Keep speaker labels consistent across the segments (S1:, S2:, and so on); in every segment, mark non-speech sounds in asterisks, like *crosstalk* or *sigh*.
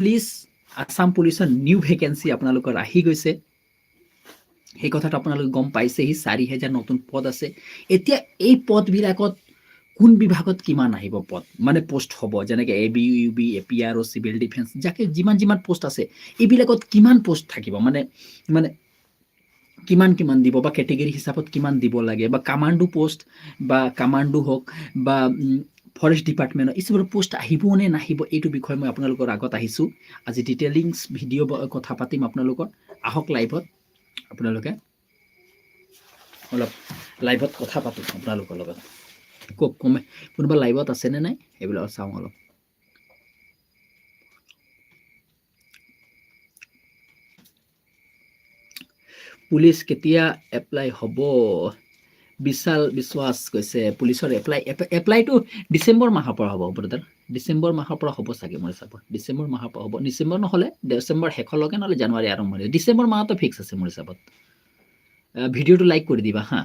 S1: Police Assam পুলিচৰ new vacancy আপোনালোকৰ আহি গৈছে। সেই কথাটো আপোনালোকে গম পাইছেহি চাৰি হেজাৰ নতুন পদ আছে। এতিয়া এই পদবিলাকত কোন বিভাগত কিমান আহিব পদ? মানে পোষ্ট হ'ব, যেনেকৈ A B U B A P R O' civil defence যাকে যিমান যিমান পোষ্ট আছে, এইবিলাকত কিমান পোষ্ট থাকিব? মানে মানে কিমান কিমান দিব বা কেটেগৰী হিচাপত কিমান দিব লাগে? বা কামাণ্ডো পোষ্ট বা কামাণ্ডো হওক, বা ফৰেষ্ট ডিপাৰ্টমেণ্টৰ এইচবৰ পোষ্ট আহিব নে নাহিব, এইটো বিষয়ে মই আপোনালোকৰ আগত আহিছোঁ। আজি ডিটেইলিংছ ভিডিঅ' কথা পাতিম আপোনালোকৰ। আহক লাইভত আপোনালোকে অলপ লাইভত কথা পাতোঁ আপোনালোকৰ লগত। কওক কমে কোনোবা লাইভত আছেনে নাই? এইবিলাক চাওঁ অলপ। পুলিচ কেতিয়া এপ্লাই হ'ব? বিশাল বিশ্বাস কৈছে পুলিচৰ এপ্লাই এপ্লাইটো ডিচেম্বৰ মাহৰ পৰা হ'ব ব্ৰদাৰ ডিচেম্বৰ মাহৰ পৰা হ'ব চাগে মোৰ হিচাপত ডিচেম্বৰ মাহৰ পৰা হ'ব। ডিচেম্বৰ নহ'লে, ডিচেম্বৰ শেষলৈকে নহ'লে জানুৱাৰী আৰম্ভণি। ডিচেম্বৰ মাহতো ফিক্স আছে মোৰ হিচাপত। ভিডিঅ'টো লাইক কৰি দিবা, হা।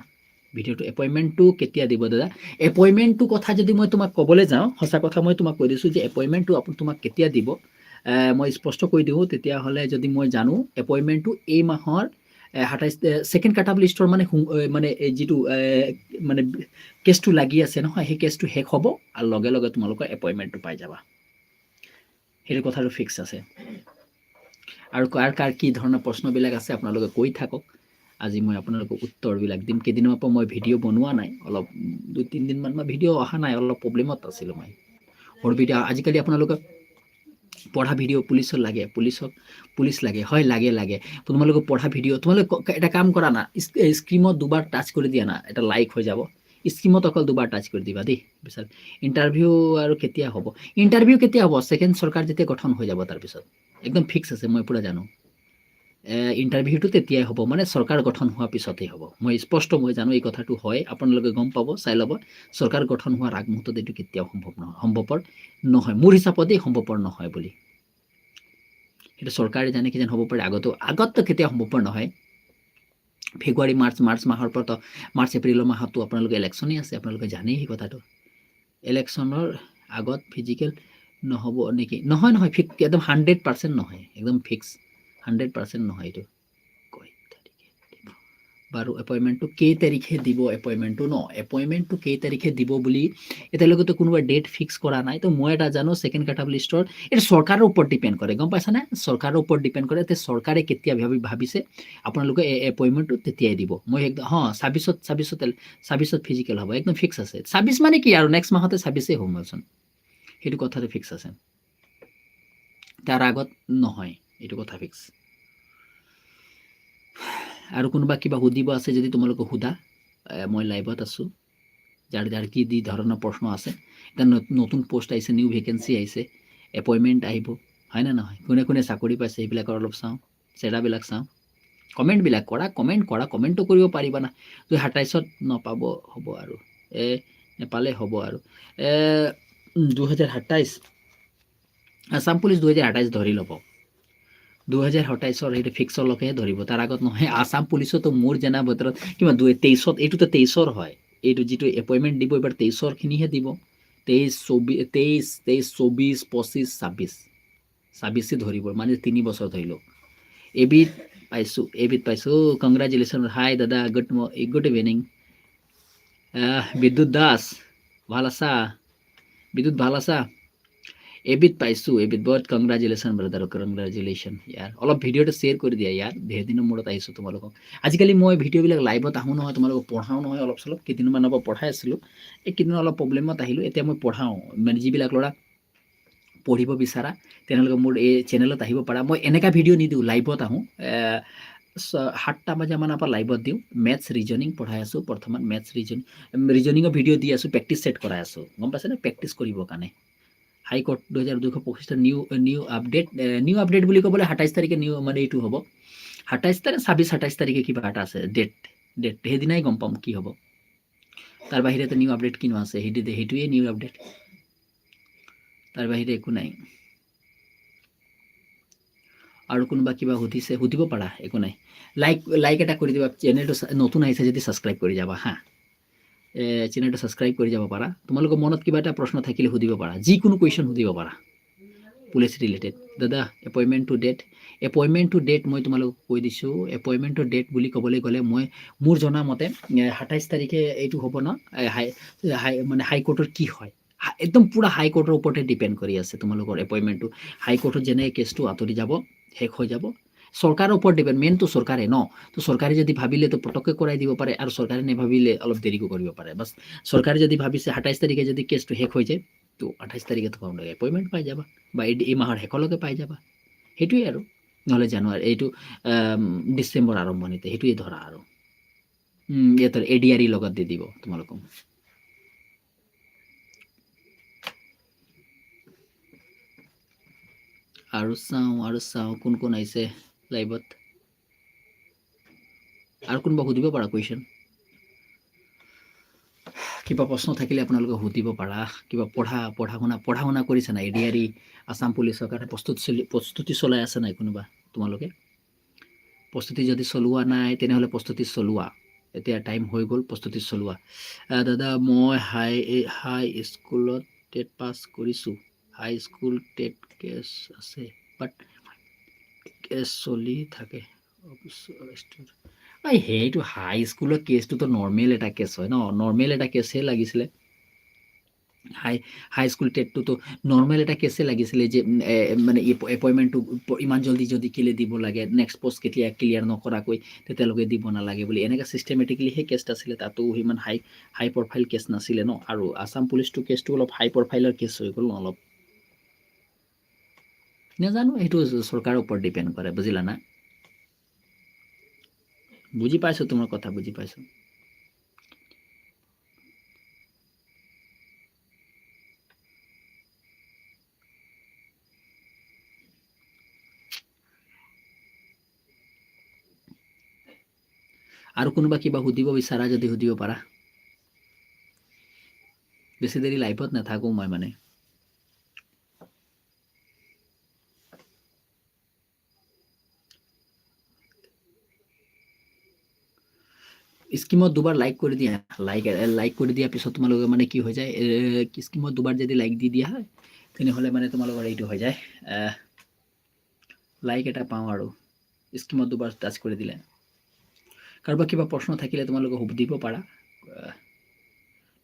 S1: ভিডিঅ'টো এপইণ্টমেণ্টটো কেতিয়া দিব, দাদা? এপইণ্টমেণ্টটো কথা যদি মই তোমাক ক'বলৈ যাওঁ, সঁচা কথা মই তোমাক কৈ দিছোঁ যে এপইণ্টমেণ্টটো তোমাক কেতিয়া দিব মই স্পষ্ট কৈ দিওঁ। তেতিয়াহ'লে যদি মই জানো এপইণ্টমেণ্টটো এই মাহৰ সাতাইছ ছেকেণ্ড কাটাব লিষ্টৰ মানে মানে যিটো মানে কেছটো লাগি আছে নহয়, সেই কেছটো শেষ হ'ব আৰু লগে লগে তোমালোকৰ এপইণ্টমেণ্টটো পাই যাবা। সেইটো কথাটো ফিক্স আছে। আৰু কাৰ কাৰ কি ধৰণৰ প্ৰশ্নবিলাক আছে আপোনালোকে কৈ থাকক। আজি মই আপোনালোকক উত্তৰবিলাক দিম। কেইদিনমানৰ পৰা মই ভিডিঅ' বনোৱা নাই। অলপ দুই, তিনিদিনমান মই ভিডিঅ' অহা নাই। অলপ প্ৰব্লেমত আছিলোঁ মই। সৰু ভিডিঅ' আজিকালি আপোনালোকে পঢ়া ভিডিঅ' পুলিচৰ লাগে, পুলিচক, পুলিচ লাগে, হয় লাগে লাগে। তোমালোকে পঢ়া ভিডিঅ' তোমালোকে এটা কাম কৰা না স্ক্ৰীমত দুবাৰ টাচ কৰি দিয়া না, এটা লাইক হৈ যাব। স্ক্ৰীমত অকল দুবাৰ টাচ কৰি দিবা দেই, পিছত। ইণ্টাৰভিউ আৰু কেতিয়া হ'ব? ইণ্টাৰভিউ কেতিয়া হ'ব? ছেকেণ্ড চৰকাৰ যেতিয়া গঠন হৈ যাব, তাৰপিছত। একদম ফিক্স আছে, মই পূৰা জানো। ইণ্টাৰভিউটো তেতিয়াই হ'ব। মানে চৰকাৰ গঠন হোৱাৰ পিছতেই হ'ব। মই স্পষ্ট, মই জানো এই কথাটো হয়। আপোনালোকে গম পাব, চাই ল'ব। চৰকাৰ গঠন হোৱাৰ আগমুহূৰ্তত এইটো কেতিয়াও সম্ভৱ নহয় সম্ভৱপৰ নহয়। মোৰ হিচাপতেই সম্ভৱপৰ নহয় বুলি। সেইটো চৰকাৰে জানে কিজান হ'ব পাৰে। আগতো, আগততো কেতিয়াও সম্ভৱপৰ নহয়। ফেব্ৰুৱাৰী, মাৰ্চ মাৰ্চ মাহৰ পৰা তো মাৰ্চ, এপ্ৰিলৰ মাহতো আপোনালোকে ইলেকশ্যনেই আছে। আপোনালোকে জানেই সেই কথাটো। ইলেকশ্যনৰ আগত ফিজিকেল নহ'ব নেকি? নহয় নহয় ফিক্স একদম হাণ্ড্ৰেড পাৰ্চেণ্ট নহয়। একদম ফিক্স হাণ্ড্ৰেড পাৰ্চেণ্ট নহয় এইটো। বাৰু এপইণ্টমেণ্টটো কেই তাৰিখে দিব এপইণ্টমেণ্টটো ন? এপইণ্টমেণ্টটো কেই তাৰিখে দিব বুলি এতিয়ালৈকেতো কোনোবা ডেট ফিক্স কৰা নাই। তো মই এটা জানো ছেকেণ্ড কাটাব লিষ্টৰ এইটো চৰকাৰৰ ওপৰত ডিপেণ্ড কৰে। গম পাইছানে? চৰকাৰৰ ওপৰত ডিপেণ্ড কৰে তে চৰকাৰে কেতিয়া ভাবি ভাবিছে আপোনালোকে এপইণ্টমেণ্টটো তেতিয়াই দিব। মই একদম হ ছাব্বিছত ছাব্বিছত ছাব্বিছত ফিজিকেল হ'ব, একদম ফিক্স আছে। ছাব্বিছ মানে কি আৰু? নেক্সট মাহতে ছাব্বিছেই হ'ব মইচোন সেইটো কথাটো ফিক্স আছে। তাৰ আগত নহয়। এইটো কথা ফিক্স আৰু কোনোবা কিবা সুধিব আছে যদি তোমালোকে সোধা মই লাইভত আছোঁ। যাৰ যাৰ কি যি ধৰণৰ প্ৰশ্ন আছে। এতিয়া নত- নতুন পষ্ট আহিছে নিউ ভেকেঞ্চি আহিছে এপইণ্টমেণ্ট আহিব হয়নে নহয়? কোনে কোনে চাকৰি পাইছে, সেইবিলাকৰ অলপ চাওঁ, চেৰাবিলাক চাওঁ। কমেণ্টবিলাক কৰা, কমেণ্ট কৰা, কমেণ্টটো কৰিব পাৰিবা না। যদি সাতাইছত নাপাব, হ'ব আৰু। এ, নেপালে হ'ব আৰু। দুহেজাৰ সাতাইছ আছাম পুলিচ দুহেজাৰ সাতাইছ ধৰি ল'ব। দুহেজাৰ সাতাইছৰ সেইটো ফিক্সলৈকেহে ধৰিব। তাৰ আগত নহয় আছাম পুলিচতো মোৰ জনা বতৰত কিমান দুই তেইছত এইটোতো তেইছৰ হয়। এইটো যিটো এপইণ্টমেণ্ট দিব, এইবাৰ তেইছৰখিনিহে দিব। তেইছ চৌবিছ তেইছ তেইছ চৌবিছ পঁচিছ ছাব্বিছ ছাব্বিছে ধৰিব মানে তিনি বছৰ ধৰি লওক। এবিধ পাইছোঁ এবিধ পাইছোঁ। কংগ্ৰেচুলেশ্যন হাই দাদা good good evening Bidyut Das, ভালো আছা? বিদ্যুৎ ভালো আছা? এবিধ পাইছোঁ এবিধ বহুত কংগ্ৰেচুলেশ্যন ব্ৰাদাৰ কংগ্ৰেচুলেশ্যন ইয়াৰ অলপ ভিডিঅ'টো শ্বেয়াৰ কৰি দিয়া ইয়াৰ ধেৰ দিনৰ মূৰত আহিছোঁ তোমালোকক আজিকালি মই ভিডিঅ'বিলাক লাইভত আহোঁ নহয় তোমালোকক পঢ়াওঁ নহয় অলপ চলপ কেইদিনমানৰ পৰা পঢ়াই আছিলোঁ এই কেইদিন অলপ প্ৰব্লেমত আহিলোঁ এতিয়া মই পঢ়াওঁ মানে যিবিলাক ল'ৰা পঢ়িব বিচাৰা তেনেহ'লে মোৰ এই চেনেলত আহিব পাৰা মই এনেকুৱা ভিডিঅ' নিদিওঁ লাইভত আহোঁ সাতটা বজামানৰ পৰা লাইভত দিওঁ মেথছ ৰিজনিং পঢ়াই আছোঁ বৰ্তমান মেথছ ৰিজন ৰিজনিঙৰ ভিডিঅ' দি আছোঁ প্ৰেক্টিচ ছেট কৰাই আছোঁ গম পাইছেনে প্ৰেক্টিচ কৰিবৰ কাৰণে হাইকোৰ্ট দুহেজাৰ দুশ পঁচিছটা new new update new update বুলি ক'বলৈ সাতাইছ তাৰিখে নিউ মানে এইটো হ'ব। সাতাইছ তাৰিখ, ছাব্বিছ, সাতাইছ তাৰিখে কিবা এটা আছে ডেট ডেট সেইদিনাই গম পাম কি হ'ব। তাৰ বাহিৰেতো নিউ আপডেট কিনো আছে সেইটো সেইটোৱে নিউ আপডেট তাৰ বাহিৰে একো নাই। আৰু কোনোবা কিবা সুধিছে, সুধিব পাৰা, একো নাই। লাইক লাইক এটা কৰি দিবা চেনেলটো নতুন আহিছে যদি ছাবস্ক্ৰাইব কৰি যাবা, হা। চেনেলটো ছাবস্ক্ৰাইব কৰি যাব পাৰা তোমালোকৰ মনত কিবা এটা প্ৰশ্ন থাকিলে সুধিব পাৰা যিকোনো কুৱেশ্যন সুধিব পাৰা পুলিচ ৰিলেটেড দাদা appointment to date appointment to date মই তোমালোকক কৈ দিছোঁ। এপইণ্টমেণ্ট টু ডেট বুলি ক'বলৈ গ'লে মই, মোৰ জনামতে সাতাইছ তাৰিখে এইটো হ'ব ন? হাই হাই মানে হাইকোৰ্টৰ কি হয়? একদম পূৰা হাইকোৰ্টৰ ওপৰতে ডিপেণ্ড কৰি আছে তোমালোকৰ এপইণ্টমেণ্টটো হাইকোৰ্টত যেনে কেছটো আঁতৰি যাব, শেষ হৈ যাব। চৰকাৰৰ ওপৰত ডিপেণ্ড মেইনটো চৰকাৰে ন? তো চৰকাৰে যদি ভাবিলে তো পটককৈ কৰাই দিব পাৰে আৰু চৰকাৰে নেভাবিলে অলপ দেৰিকো কৰিব পাৰে। বাছ চৰকাৰে যদি ভাবিছে সাতাইছ তাৰিখে যদি কেছটো শেষ হৈ যায়, তো আঠাইছ তাৰিখে তোমালোকে এপইণ্টমেণ্ট পাই যাবা বা এই মাহৰ শেষলৈকে পাই যাবা। সেইটোৱে আৰু। নহ'লে জানুৱাৰী, এইটো ডিচেম্বৰ আৰম্ভণিতে, সেইটোৱে ধৰা আৰু। ইয়াতে এ ডি আৰ ই লগত দি দিব তোমালোকক। আৰু চাওঁ আৰু চাওঁ, কোন কোন আহিছে। লাইভত আৰু কোনোবা সুধিব পাৰা কুৱেশ্যন কিবা প্ৰশ্ন থাকিলে আপোনালোকে সুধিব পাৰা। কিবা পঢ়া পঢ়া শুনা পঢ়া শুনা কৰিছে নাই? এ ডি আৰ ই আছাম পুলিচৰ চলি, প্ৰস্তুতি চলাই আছে নাই কোনোবা তোমালোকে? প্ৰস্তুতি যদি চলোৱা নাই, তেনেহ'লে প্ৰস্তুতি চলোৱা। এতিয়া টাইম হৈ গ'ল, প্ৰস্তুতি চলোৱা। দাদা, মই হাই হাই স্কুলত টেট পাছ কৰিছোঁ। হাই স্কুল টেট কেছ আছে বাট কেছ চলি থাকে এই সেইটো হাই স্কুলৰ কেছটোতো নৰ্মেল এটা কেছ হয় ন? নৰ্মেল এটা কেছহে লাগিছিলে। হাই হাই স্কুল টেটটোতো নৰ্মেল এটা কেছে লাগিছিলে যে মানে এপইণ্টমেণ্টটো ইমান জল্দি যদি কেলৈ দিব লাগে? নেক্সট পষ্ট কেতিয়া ক্লিয়াৰ নকৰাকৈ তেতিয়ালৈকে দিব নালাগে বুলি। এনেকৈ চিষ্টেমেটিকেলি সেই কেছটা আছিলে, তাতো সিমান হাই হাই প্ৰফাইল কেছ নাছিলে ন? আৰু আছাম পুলিচটো কেছটো অলপ হাই প্ৰফাইলৰ কেছ হৈ গ'ল অলপ। নাজানো? সেইটো চৰকাৰৰ ওপৰত ডিপেণ্ড কৰে, বুজিলা না? বুজি পাইছোঁ তোমাৰ কথা, বুজি পাইছোঁ। আৰু কোনোবা কিবা সুধিব বিচাৰা যদি সুধিব পাৰা। বেছি দেৰি লাইভত নাথাকোঁ মই মানে। স্কিমত দুবাৰ লাইক কৰি দিয়া। লাইক লাইক কৰি দিয়াৰ পিছত তোমালোকে মানে কি হৈ যায় স্কিমত দুবাৰ যদি লাইক দি দিয়া হয় তেনেহ'লে মানে তোমালোকৰ এইটো হৈ যায়। লাইক এটা পাওঁ আৰু, স্কিমত দুবাৰ টাচ কৰি দিলে। কাৰোবাৰ কিবা প্ৰশ্ন থাকিলে তোমালোকে সুধিব পাৰা।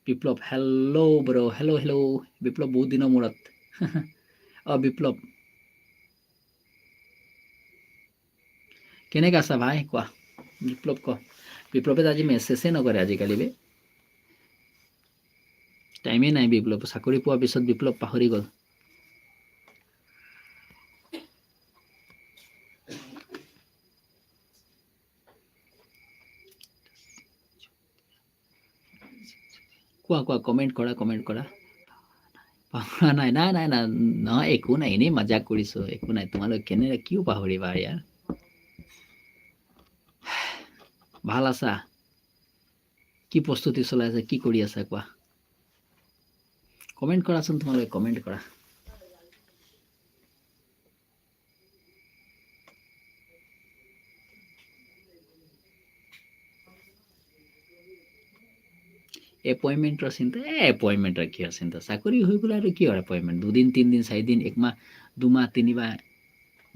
S1: বিপ্লৱ হেল্ল' ব্ৰ হেল্ল' হেল্ল' বিপ্লৱ বহুত দিনৰ মূৰত। *laughs* অঁ, বিপ্লৱ। কেনেকৈ আছা ভাই? কোৱা, বিপ্লৱ বিপ্লৱে আজি মেছেজে নকৰে আজিকালি বে। টাইমেই নাই বিপ্লৱ চাকৰি পোৱাৰ পিছত বিপ্লৱ পাহৰি গ'ল। কোৱা কোৱা কমেণ্ট কৰা কমেণ্ট কৰা। পাহৰা নাই নাই নাই নাই নহয় একো নাই, এনেই মজাক কৰিছোঁ, একো নাই, তোমালোক কেনে কিয় পাহৰিবা ইয়াৰ? ভালো আছা? কি প্ৰস্তুতি চলাই আছে? কি কৰি আছা কোৱা? কমেণ্ট কৰাচোন তোমালোকে কমেণ্ট কৰা। এপইণ্টমেণ্টৰ চিন্তা? এ এপইণ্টমেণ্টৰ কি চিন্তা? চাকৰি হৈ গ'লে আৰু কি আৰু এপইণ্টমেণ্ট দুদিন, তিনিদিন, চাৰিদিন, একমাহ, দুমাহ, তিনিমাহ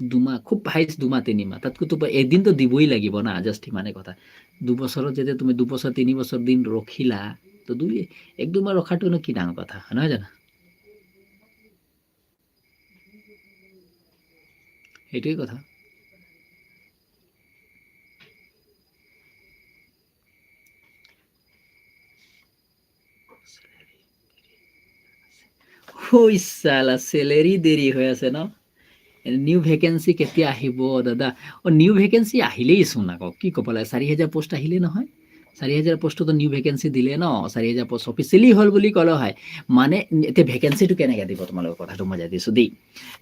S1: দুমাহ, খুব হাইষ্ট দুমাহ, তিনিমাহ। তাতকৈতো বা এদিনতো দিবই লাগিব না জাষ্ট সিমানে কথা। দুবছৰত যেতিয়া তুমি দুবছৰ তিনি বছৰ দিন ৰখিলা, তো দুই, এক দুমাহ ৰখাটোনো কি ডাঙৰ কথা, নহয় জানো? সেইটোৱে কথা। চেলেৰি দেৰি হৈ আছে ন? নিউ ভেকেঞ্চি কেতিয়া আহিব, দাদা? অ নিউ ভেকেঞ্চি আহিলেই চোন আকৌ। কি ক'ব লাগে? চাৰি হাজাৰ পষ্ট আহিলেই নহয়। চাৰি হাজাৰ পষ্টতো নিউ ভেকেঞ্চি দিলে ন? চাৰি হাজাৰ পষ্ট অফিচিয়েলি হ'ল বুলি ক'লে হয়। মানে এতিয়া ভেকেঞ্চিটো কেনেকৈ দিব তোমালোকৰ কথাটো মই যাই দিছোঁ দেই।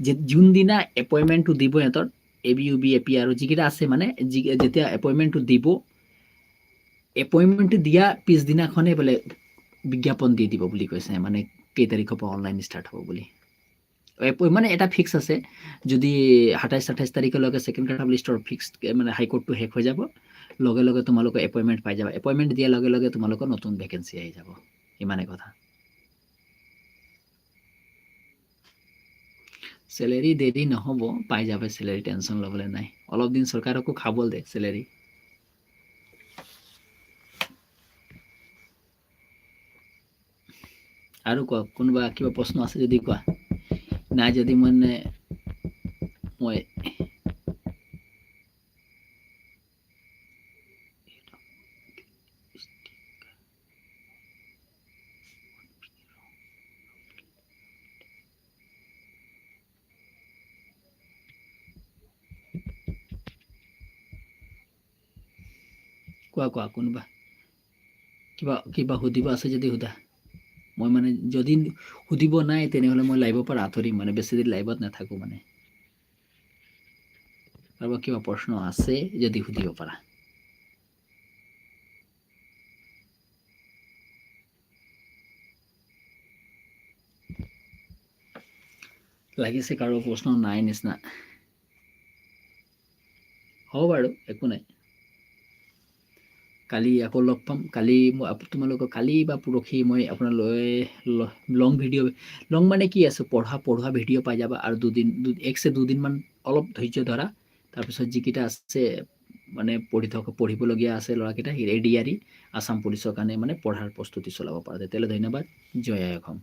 S1: যে, যোনদিনা এপইণ্টমেণ্টটো দিব সিহঁতৰ A B U B A P আৰু যিকেইটা আছে মানে যি, যেতিয়া এপইণ্টমেণ্টটো দিব এপইণ্টমেণ্টটো দিয়া পিছদিনাখনে বোলে বিজ্ঞাপন দি দিব বুলি কৈছে। মানে কেই তাৰিখৰ পৰা অনলাইন ষ্টাৰ্ট হ'ব বুলি? মানে এটা ফিক্স আছে। যদি সাতাইছ আঠাইছ তাৰিখলৈকে ছেকেণ্ড কাট লিষ্টৰ ফিক্স মানে হাইকোৰ্টটো শেষ হৈ যাব, লগে লগে তোমালোকে এপইণ্টমেণ্ট পাই যাবা। এপইণ্টমেণ্ট দিয়াৰ লগে লগে তোমালোকৰ নতুন ভেকেঞ্চি আহি যাব। ইমানে কথা। চেলেৰি দেৰি নহ'ব, পাই যাব চেলেৰি টেনশ্যন ল'বলৈ নাই। অলপ দিন চৰকাৰকো খাব দে চেলেৰি আৰু কোৱা, কোনোবা কিবা প্ৰশ্ন আছে যদি কোৱা? নাই যদি মানে মই কোৱা কোৱা কোনোবা কিবা কিবা সুধিব আছে যদি সোধা মই মানে যদি সুধিব নাই, তেনেহ'লে মই লাইভৰ পৰা আঁতৰিম মানে বেছি দেৰি লাইভত নাথাকোঁ মানে। কাৰোবাৰ কিবা প্ৰশ্ন আছে, যদি সুধিব পাৰা। লাগিছে কাৰো প্ৰশ্ন নাই নিচিনা। হ'ব বাৰু, একো নাই। কালি আকৌ লগ পাম। কালি মই তোমালোকক কালি বা পৰহি মই আপোনালৈ লং ভিডিঅ' লং মানে কি আছে? পঢ়া পঢ়োৱা ভিডিঅ' পাই যাবা আৰু দুদিন এক চে দুদিনমান অলপ ধৈৰ্য ধৰা। তাৰপিছত যিকেইটা আছে মানে পঢ়ি থকা, পঢ়িবলগীয়া আছে ল'ৰাকেইটা এ ডি আৰ আছাম পুলিচৰ কাৰণে মানে পঢ়াৰ প্ৰস্তুতি চলাব পৰা। তেতিয়াহ'লে ধন্যবাদ। জয় অসম